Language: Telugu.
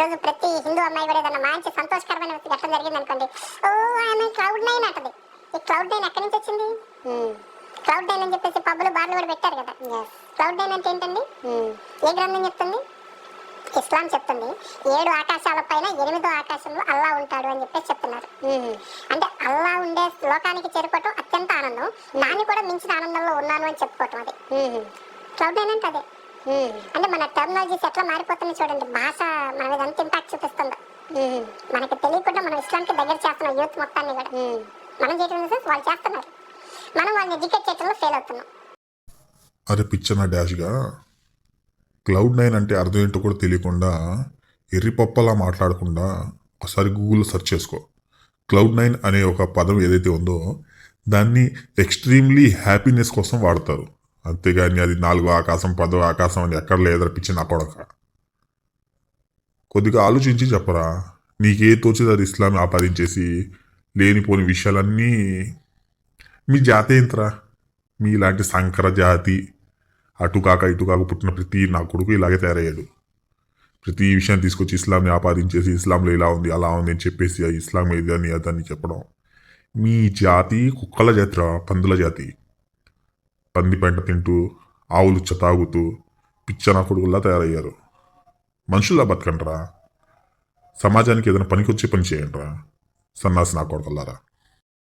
రోజు ప్రతి హిందూ అమ్మాయి కూడా ఏదైనా మంచి సంతోషకరమైన ఘట్టం జరిగింది అనుకోండి. ఓ ఆమె క్లౌడ్ నైన్ అంటది. ఈ క్లౌడ్ నైన్ ఎక్కడి నుంచి వచ్చింది? క్లౌడ్ నైన్ అని చెప్పేసి పబ్బులు బార్లు కూడా పెట్టారు కదా. క్లౌడ్ నైన్ అంటే ఏంటండి? ఏ గ్రంథం చెప్తుంది? ఇస్లాం చెప్తుంది. ఏడు ఆకాశాల పైన ఎనిమిదో ఆకాశంలో అల్లా ఉంటాడు అని చెప్పేసి చెప్తున్నారు. అంటే అల్లా ఉండే లోకానికి చేరుకోవటం అత్యంత ఆనందం. నాని కూడా మించిన ఆనందంలో ఉన్నాను అని చెప్పుకోవటం అది. క్లౌడ్ నైన్ అంటే అదే. అంటే మన టెక్నాలజీస్ ఎట్లా మారిపోతుంది చూడండి. భాష మన మీద ఎంత ఇంపాక్ట్ చూపిస్తుందో. మనకి తెలియకుండా మనం ఇస్లాంకి దగ్గర చేస్తున్నాం యూత్ మొత్తాన్ని కూడా మనం చేయడం వాళ్ళు చేస్తున్నారు. మనం వాళ్ళని ఎడ్యుకేట్ చేయడంలో ఫెయిల్ అవుతున్నాం. అరే పిచ్చన డాష్గా క్లౌడ్ నైన్ అంటే అర్థం ఏంటో కూడా తెలియకుండా ఎర్రిపప్పలా మాట్లాడకుండా ఒకసారి గూగుల్లో సెర్చ్ చేసుకో. క్లౌడ్ నైన్ అనే ఒక పదం ఏదైతే ఉందో దాన్ని ఎక్స్ట్రీమ్లీ హ్యాపీనెస్ కోసం వాడతారు. అంతేగాని అది నాలుగో ఆకాశం పదో ఆకాశం అని ఎక్కడ లేదర పిచ్చి నా కొడక. కొద్దిగా ఆలోచించి చెప్పరా నీకే తోచేది అది ఇస్లాం ఆపాదించేసి లేనిపోని విషయాలన్నీ మీ జాతి ఏంట్రా? మీ ఇలాంటి సంకర జాతి అటు కాక ఇటు కాక పుట్టిన ప్రతి నా కొడుకు ఇలాగే తయారయ్యాడు. ప్రతి విషయాన్ని తీసుకొచ్చి ఇస్లాంని ఆపాదించేసి ఇస్లాంలో ఇలా ఉంది అలా ఉంది అని చెప్పేసి ఇస్లాం ఇస్లాం అని అదని చెప్పడం. మీ జాతి కుక్కల జాతిరా పందుల జాతి. పంది పెంట తింటూ ఆవులు తాగుతూ పిచ్చన కొడుకుల్లా తయారయ్యారు. మనుషుల్లా బతకండ్రా? సమాజానికి ఏదైనా పనికి వచ్చే పని చేయండిరా? సన్నాసి నా కొడుకుల్లారా